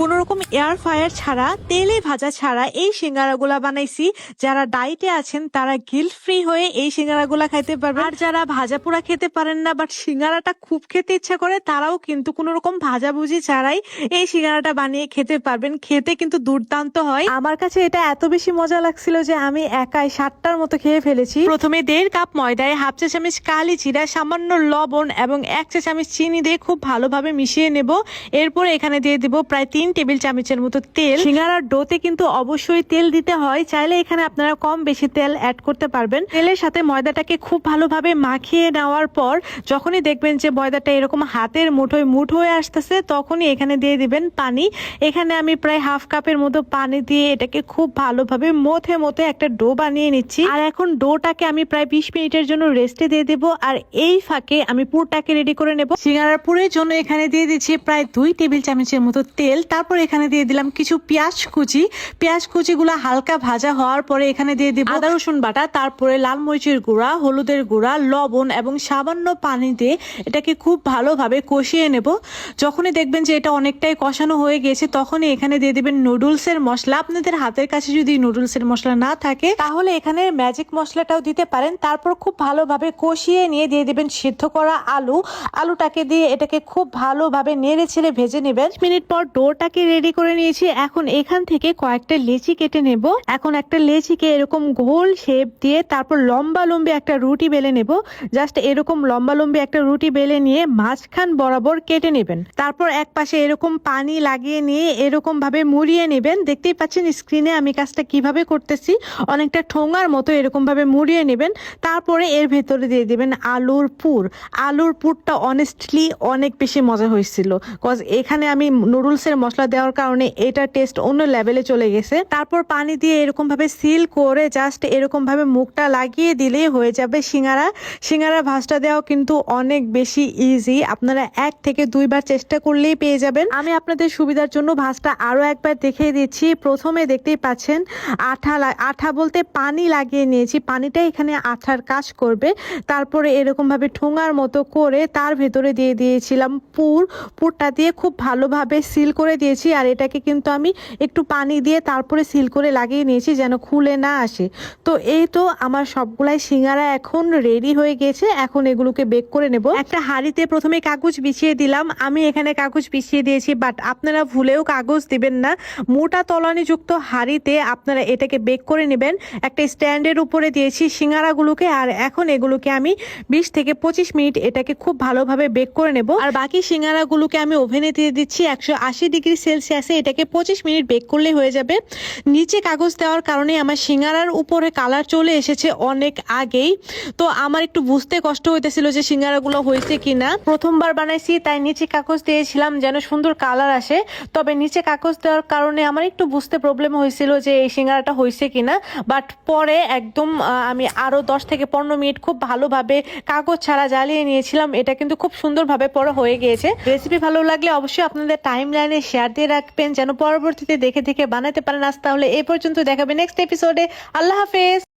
কোন রকম air fire ছাড়া, তেলে ভাজা ছাড়া এই সিঙ্গারাগুলা বানাইছি। যারা ডায়েটে আছেন, তারা গিল্ট ফ্রি হয়ে এই সিঙ্গারাগুলা খাইতে পারবেন। আর যারা ভাজা পোড়া খেতে পারেন না বাট সিঙ্গারাটা খুব খেতে ইচ্ছা করে, তারাও কিন্তু কোন রকম ভাজাভুজি ছাড়াই এই সিঙ্গারাটা বানিয়ে খেতে পারবেন। খেতে কিন্তু দুর্দান্ত হয়। আমার কাছে এটা এত বেশি মজা লাগছিল যে আমি একাই সাতটার মতো খেয়ে ফেলেছি। প্রথমে দেড় কাপ ময়দায় হাফ চা চামচ কালি জিরা, সামান্য লবণ এবং এক চা চামচ চিনি দিয়ে খুব ভালোভাবে মিশিয়ে নেব। এরপর এখানে দিয়ে দিব প্রায় তিন টেবিল চামচের মতো তেল। সিঙ্গারার ডোতে কিন্তু অবশ্যই তেল দিতে হয়। চাইলে এখানে আপনারা কম বেশি তেল অ্যাড করতে পারবেন। তেলের সাথে ময়দাটাকে খুব ভালোভাবে মাখিয়ে নেওয়ার পর যখনই দেখবেন যে ময়দাটা এরকম হাতের মুঠোয় মুঠ হয়ে আসতেছে, তখনই এখানে দিয়ে দিবেন পানি। এখানে আমি প্রায় হাফ কাপের মতো পানি দিয়ে এটাকে খুব ভালোভাবে মথে মথে একটা ডো বানিয়ে নিচ্ছি। আর এখন ডোটাকে আমি প্রায় বিশ মিনিটের জন্য রেস্টে দিয়ে দেব। আর এই ফাঁকে আমি পুরটাকে রেডি করে নেব। সিঙ্গারার পুরের জন্য এখানে দিয়ে দিচ্ছি প্রায় দুই টেবিল চামচের মতো তেল। তারপর এখানে দিয়ে দিলাম কিছু পেঁয়াজ কুচি। পেঁয়াজ কুচিগুলো হালকা ভাজা হওয়ার পরে এখানে দিয়ে দিব আদা রসুন বাটা তারপরে লাল মরিচের গুঁড়া হলুদের গুঁড়া লবণ এবং সামান্য পানি দিয়ে এটাকে খুব ভালোভাবে কষিয়ে নেব। যখনই দেখবেন যে এটা অনেকটাই কষানো হয়ে গেছে তখনই এখানে দিয়ে দিবেন নুডলসের মশলা। আপনাদের হাতের কাছে যদি নুডলসের মশলা না থাকে তাহলে এখানে ম্যাজিক মশলাটাও দিতে পারেন। তারপর খুব ভালোভাবে কষিয়ে নিয়ে দিয়ে দিবেন সিদ্ধ করা আলু। আলুটাকে দিয়ে এটাকে খুব ভালোভাবে নেড়ে ছেড়ে ভেজে নেবেন। মিনিট পর ডোটাকে রেডি করে নিয়েছি। এখন এখান থেকে কয়েকটা লেচি কেটে নেব। এখন একটা লেচিকে এরকম গোল শেপ দিয়ে তারপর লম্বা লম্বি একটা রুটি বেলে নেব। জাস্ট এরকম লম্বা লম্বি একটা রুটি বেলে নিয়ে মাঝখান বরাবর কেটে নেবেন। তারপর এক পাশে এরকম পানি লাগিয়ে নিয়ে এরকম ভাবে মুড়িয়ে নেবেন। দেখতেই পাচ্ছেন স্ক্রিনে আমি কাজটা কীভাবে করতেছি। অনেকটা ঠোঙার মতো এরকম ভাবে মুড়িয়ে নেবেন। তারপরে এর ভেতরে দিয়ে দেবেন আলুর পুর। আলুর পুরটা অনেস্টলি অনেক বেশি মজা হয়েছিল। কজ এখানে আমি নুডলসের মশলা দেওয়ার কারণে এটা টেস্ট অন্য লেভেলে চলে গেছে। তারপর পানি দিয়ে এরকম ভাবে সিল করে জাস্ট এরকম ভাবে মুখটা লাগিয়ে দিলেই হয়ে যাবে সিঙ্গারা। সিঙ্গারা ভাজটা দেওয়া কিন্তু অনেক বেশি ইজি আপনারা এক থেকে দুইবার চেষ্টা করলেই পেয়ে যাবেন। আমি আপনাদের সুবিধার জন্য ভাজটা আরও একবার দেখিয়ে দিচ্ছি। প্রথমে দেখতেই পাচ্ছেন, আঠা আঠা বলতে পানি লাগিয়ে নিয়েছি। পানিটা এখানে আঠার কাজ করবে। তারপরে এরকম ভাবে ঠোঙার মতো করে তার ভেতরে দিয়ে দিয়েছিলাম পুর। পুরটা দিয়ে খুব ভালোভাবে সিল করে দিয়েছি আর এটাকে কিন্তু আমি একটু পানি দিয়ে তারপরে সিল করে লাগিয়ে নিয়েছি যেন খুলে না আসে। তো এই তো আমার সবগুলাই সিঙ্গারা এখন রেডি হয়ে গেছে। এখন এগুলোকে বেক করে নেব। একটা হাঁড়িতে প্রথমে কাগজ বিছিয়ে দিলাম। আমি এখানে কাগজ বিছিয়ে দিয়েছি বাট আপনারা ভুলেও কাগজ দিবেন না। মোটা তলানিযুক্ত হাঁড়িতে আপনারা এটাকে বেক করে নেবেন। একটা স্ট্যান্ডের উপরে দিয়েছি সিঙ্গারাগুলোকে আর এখন এগুলোকে আমি বিশ থেকে পঁচিশ মিনিট এটাকে খুব ভালোভাবে বেক করে নেব। আর বাকি সিঙ্গারাগুলোকে আমি ওভেনে দিয়ে দিচ্ছি একশো আশি ডিগ্রি সেলসিয়াসে এটাকে পঁচিশ মিনিট বেক করলে হয়ে যাবে। নিচে কাগজ দেওয়ার কারণে আমার সিঙ্গারার উপরে কালার চলে এসেছে অনেক আগেই। তো আমার একটু বুঝতে কষ্ট হইতেছিল যে সিঙ্গারাগুলো হয়েছে কিনা। প্রথমবার বানাইছি, তাই নিচে কাগজ দিয়েছিলাম যেন সুন্দর কালার আসে। তবে নিচে কাগজ দেওয়ার কারণে আমার একটু বুঝতে প্রবলেম হয়েছিল যে এই সিঙ্গারাটা হয়েছে কিনা। বাট পরে একদম আমি আরও দশ থেকে পনেরো মিনিট খুব ভালোভাবে কাগজ ছাড়া জ্বালিয়ে নিয়েছিলাম। এটা কিন্তু খুব সুন্দরভাবে পরে হয়ে গিয়েছে। রেসিপি ভালো লাগলে অবশ্যই আপনাদের টাইম লাইনে শেয়ার দিয়ে রাখবেন, যেন পরবর্তীতে দেখে দেখে বানাতে পারেন। আজ তাহলে এ পর্যন্ত দেখাবে নেক্সট এপিসোডে আল্লাহ হাফেজ।